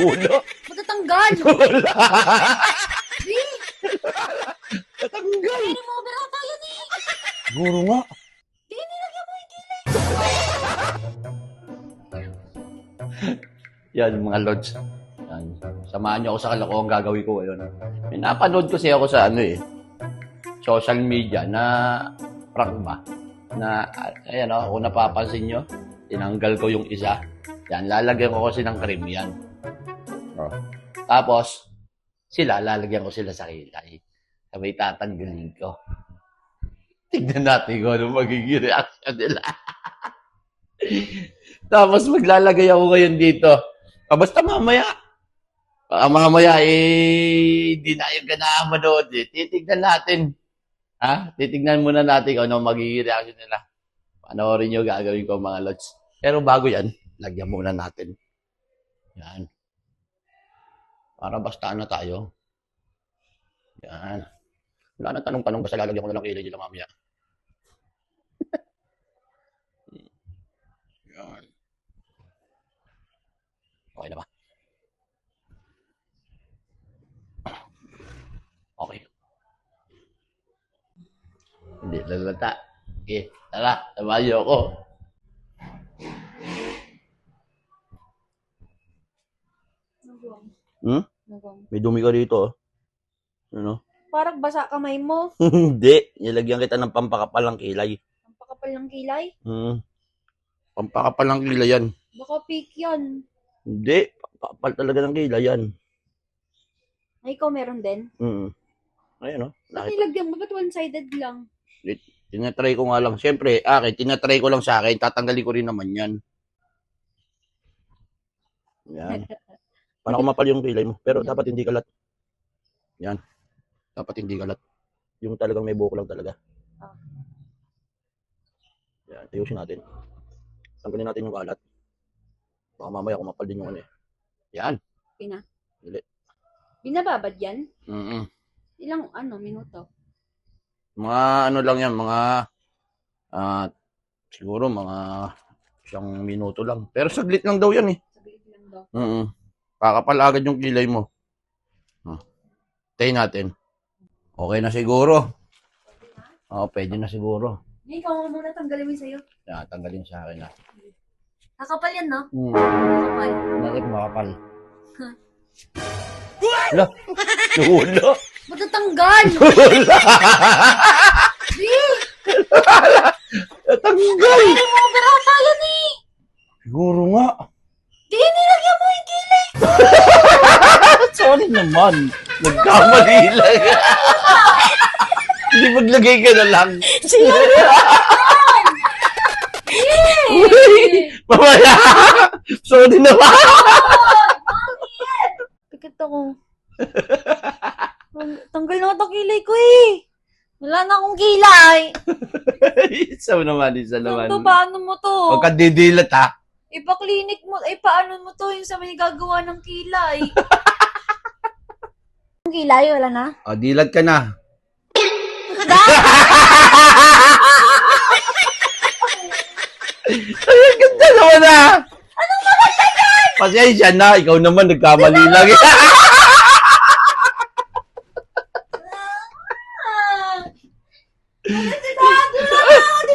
Ulo. Matatanggal. Wala. Tatanggal. remover ata yan eh. Siguro nga. Di, nilagyan mo yung kilay. Yan, mga lods. Yan. Samahan niyo ako sa kalokohan gagawin ko ngayon. May napanood kasi ako sa ano eh, social media na prank ba? Na, ayan o, kung napapansin nyo, tinanggal ko yung isa. Yan, lalagyan ko kasi ng cream yan. Oh. Tapos, sila, lalagyan ko sila sa kilay. Sabay tatanggalin ko. Tignan natin kung ano magiging reaction nila. Tapos maglalagay ako ngayon dito. Ah, basta mamaya. Baka mamaya eh, hindi na yung ganahan manood eh. Titignan natin. Ha? Titignan muna natin kung ano magiging reaction nila. Panoorin nyo gagawin ko mga lods. Pero bago yan, lagyan muna natin. Yan. Para basta na tayo. Yan. Wala na tanong-tanong, basta lalagyan ko na lang kilay nila mamaya. Yan. Okay na ba? Okay. Hindi lalata. Okay, tara, ako. Nagwang. Hmm? Nagwang. May dumi ka dito. oh. Ano? Parang basa kamay mo. Hindi. Nilagyan kita ng pampakapal ng kilay. Ang pakapal ng kilay. Hmm. Pampakapal ng kilay yan. Baka fake yan. Hindi. Pampakapal talaga ng kilay yan. Ay, ikaw meron din. Hmm. Ayun, oh. Ba't Nakita. nilagyan mo? Ba't one-sided lang? Tinatry ko nga lang. Siyempre, akin, tinatry ko lang sa akin. Tatanggalin ko rin naman yan. Yan. Para kumapal yung kilay mo. Pero dapat hindi kalat. Yan. Dapat hindi kalat. Yung talagang may buko lang talaga. Ah. Yan. Ayusin natin. Tanggalin natin yung kalat. Baka mamaya kumapal din yung ano eh. Yan. Pina. Dili. Binababad yan? Mm Ilang, ano, minuto? Mga ano lang yan. Mga ah siguro mga isang minuto lang. Pero saglit lang daw yan eh. Saglit lang daw. Mm Kakapal agad yung kilay mo. Oh. Tayo natin. Okay na siguro. Oo, pwede na siguro. Hindi, ikaw nga muna tanggalin mo yung sa'yo. Yan, tanggalin sa akin na. Nakapal yan, no? Hmm. Nakapal. Bakit makapal? Wala. Ulo. Matatanggal! Di! Natanggal. Remover ata yan eh! Siguro nga. Di, nilagyan mo yung kilay! Sorry naman. Nagkamali lang. Hindi maglagay ka na lang. Uy! Mamaya! Sorry naman. Pikit ako. Tang- Tanggal na ito kilay ko eh. Wala na akong kilay. isa naman, isa naman. Ano to, paano mo to? Huwag kang didilat ha. Ipa-clinic mo, ay paano mo to yung sa may gagawa ng kilay? Ang kilay, wala na? O, dilat ka na. Ay, ang ganda naman na. Anong maganda yan? Pasensya na, ikaw naman nagkamali lang.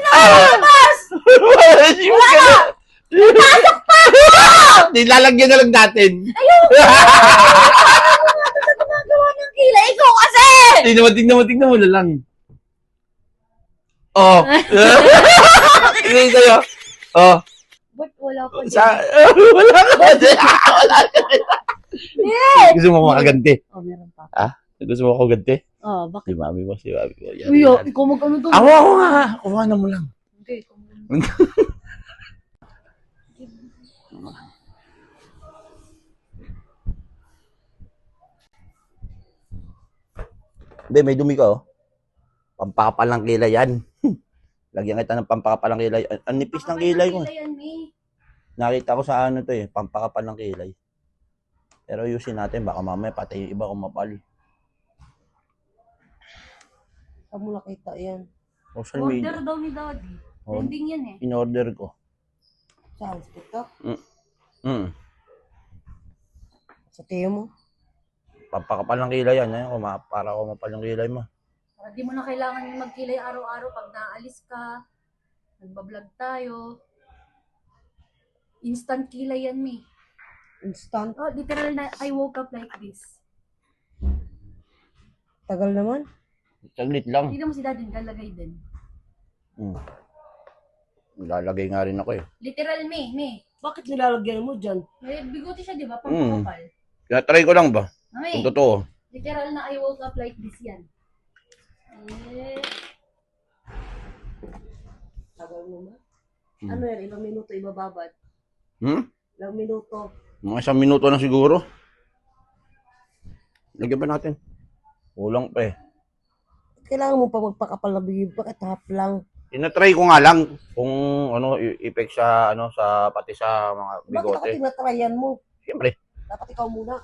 Ah! Dinabas! Wala ka na. Pasok pa Nilalagyan na lang natin. Sa gumagawa ng kilay, ikaw kasi! Tingnan mo, tingnan mo, tingnan mo na lang. Oh. Tingnan sa'yo. Oh. Ba't wala pa dyan? Sa, wala ka. Wala ka. Eh! Gusto mo makaganti? Oh, meron pa. Gusto mo ako ganti? Oh, bakit? Si mami mo, si mami mo. Yan, Uy, oh, yan. ikaw mag-ano to? Ako, ako nga. Kuha na mo lang. Okay, ikaw mag- Hindi, may dumi ka, oh. Pampakapal ng kilay yan. Lagyan kita ng pampakapal ng kilay. Ang, nipis ng kilay ko. Nakita ko sa ano to eh, pampakapal ng kilay. Pero ayusin natin, baka mamaya pati yung iba kumapal. Saan mo nakita yan? Social media. Order daw ni Daddy. Oh, Trending yan eh. in-order ko. Saan? Sa TikTok? Mm. Sa tiyo mo. Pampakapal ng kilay yan. Ayun, kuma- para kumapal yung kilay mo. Para di mo na kailangan yung magkilay araw-araw pag naalis ka. Nagbablog tayo. Instant kilay yan, me. Instant. Oh, literal na, I woke up like this. Tagal naman. Saglit lang. Tignan mo si daddy, galagay din. Hmm. Lalagay nga rin ako eh. Literal, me, me. Bakit nilalagyan mo dyan? May bigote siya, di ba? Mm. Pampakapal. Kaya try ko lang ba? Mami, Kung totoo. literal na I woke up like this yan. Eh, Tagal mo ba? Hmm. Ano yan? Ilang minuto ibababad? Hmm? Ilang minuto? Mga isang minuto na siguro. Lagyan pa natin. Kulang pa eh. Kailangan mo pa magpakapal na bibig. Bakit half lang? Tinatry ko nga lang kung ano effect sa ano sa pati sa mga Bakit ako bigote. tinatryan mo? Siyempre. Dapat ikaw muna.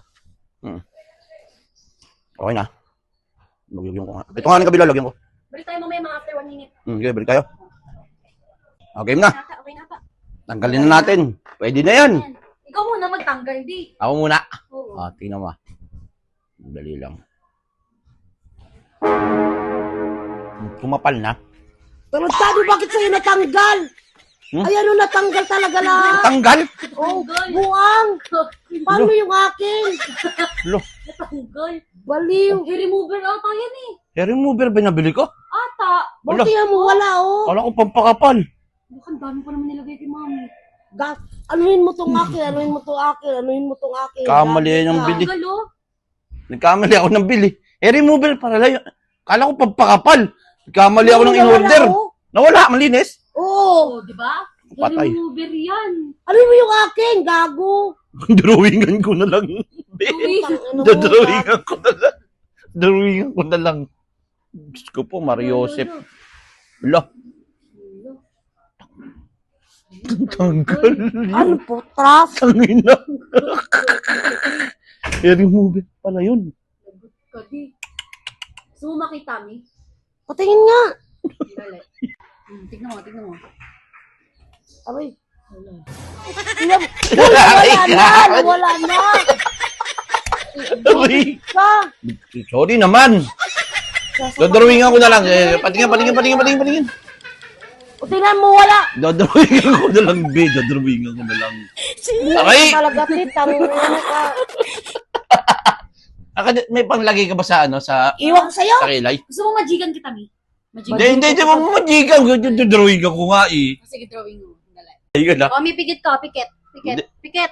Okay na. Lagyan ko nga. Ito nga ng kabila lagyan ko. balik tayo mamaya mga after one minute. Hmm, okay, balik tayo. Okay na. Okay na pa. Tanggalin na natin. Pwede na yan. Yan. Ikaw muna magtanggal, di. Ako muna. Oo. Ah, tingnan mo. Dali lang. Kumapal na. Tarantado, bakit sa'yo natanggal? Hmm? Ayan o, natanggal talaga lahat. Tanggal? Oh, buang. Paano yung akin? Lo. Natanggal. Baliw. Hair remover ata yan eh. Hair remover ba nabili ko? Ata. Wala. Bakit mo wala oh? Kala ko pampakapal. Mukhang dami pa naman nilagay kay mami. Ga anuhin mo tong akin, anuhin mo tong akin, anuhin mo tong akin. Kamali yan ang bili. Tanggal. Nagkamali ako ng bili. Hair remover pala yun. Kala ko pampakapal. Nagkamali ako ng in-order. Nawala, malinis. Oo. Oh, di ba? Patay. remover yan. Anuhin mo yung akin, gago. Drawingan ko na lang. Ano Drawingan ko na lang. Drawingan ko na lang. Diyos ko po, Mario Joseph. Wala. Tanggal. Ano po, trust? Tangina. Hair remover pala yun. Kadi. Gusto mo makita, mi? Patingin nga. Hmm, tignan mo, tignan mo. Aray. Wala. Wala, wala na, wala na. Sorry. Ka. Sorry naman. Dodrawingan ko na lang. Eh, patingin, patingin, patingin, patingin, patingin. O tingnan mo, wala. Dodrawingan ko na lang, be. Dodrawingan ko na lang. Aray! Talaga, titang ano ka. Aka, may panglagay ka ba sa, ano, sa, Iwan ko sa'yo. sa kilay? Gusto mo majigan kita, mi? Majigan. Hindi, hindi, hindi. Mamajikan. Dodrawingan ko nga, eh. Sige, drawing mo. Dali. Ayun na. Oh, may pikit ka, pikit. Pikit. Hindi. Pikit.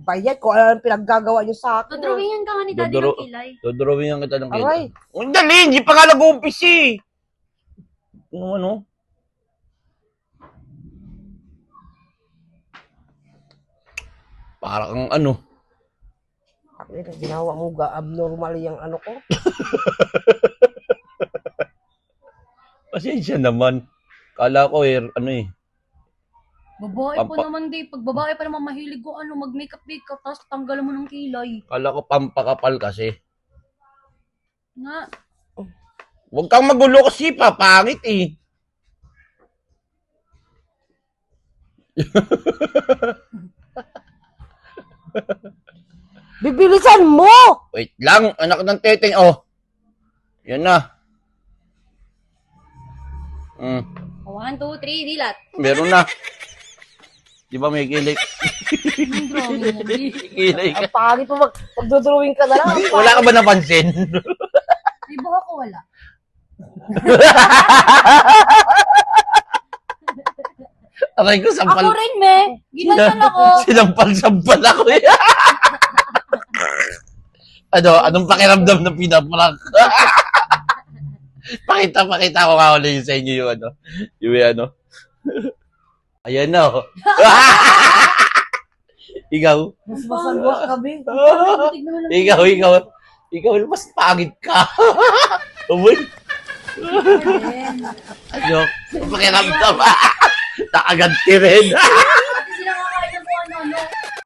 Bayad ko, ano ang pinaggagawa niyo sa akin. ah. Dodrawingan ka nga ni daddy Dodro- ng kilay. Dodrawingan kita ng kilay. Aray. Ang dali, hindi pa nga nag-umpis, eh. Ano, ano? Parang ano. Rin, ginawa mo ga abnormal yung ano ko. Pasensya naman. Kala ko eh, ano eh. Babae po Pampa- naman di. Pag babae pa naman mahilig ko ano, mag-makeup makeup tapos tanggalan mo ng kilay. Kala ko pampakapal kasi. Nga. Huwag kang magulo kasi papangit eh. Bibilisan mo! Wait lang, anak ng teteng. Oh. Yan na. Hmm, One, two, three, dilat. meron na. Di ba may kilik? Ang drawing mo, di. Kilay ka. Ang pangit mo mag magdodrawing ka na lang. Ang Wala ka ba napansin? May buhok ko wala. Aray ko, sampal. Ako rin, me. Ginanyan ako. Sinampal-sampal ako. ano, anong pakiramdam na pinaprank? pakita, pakita ko nga ulit sa inyo yung ano. Yung ano. Ayan na oh. ikaw. Mas masalwa kami. Ikaw, ikaw. Ikaw, mas pangit ka. Uy, ano, pakiramdam. Nakaganti rin.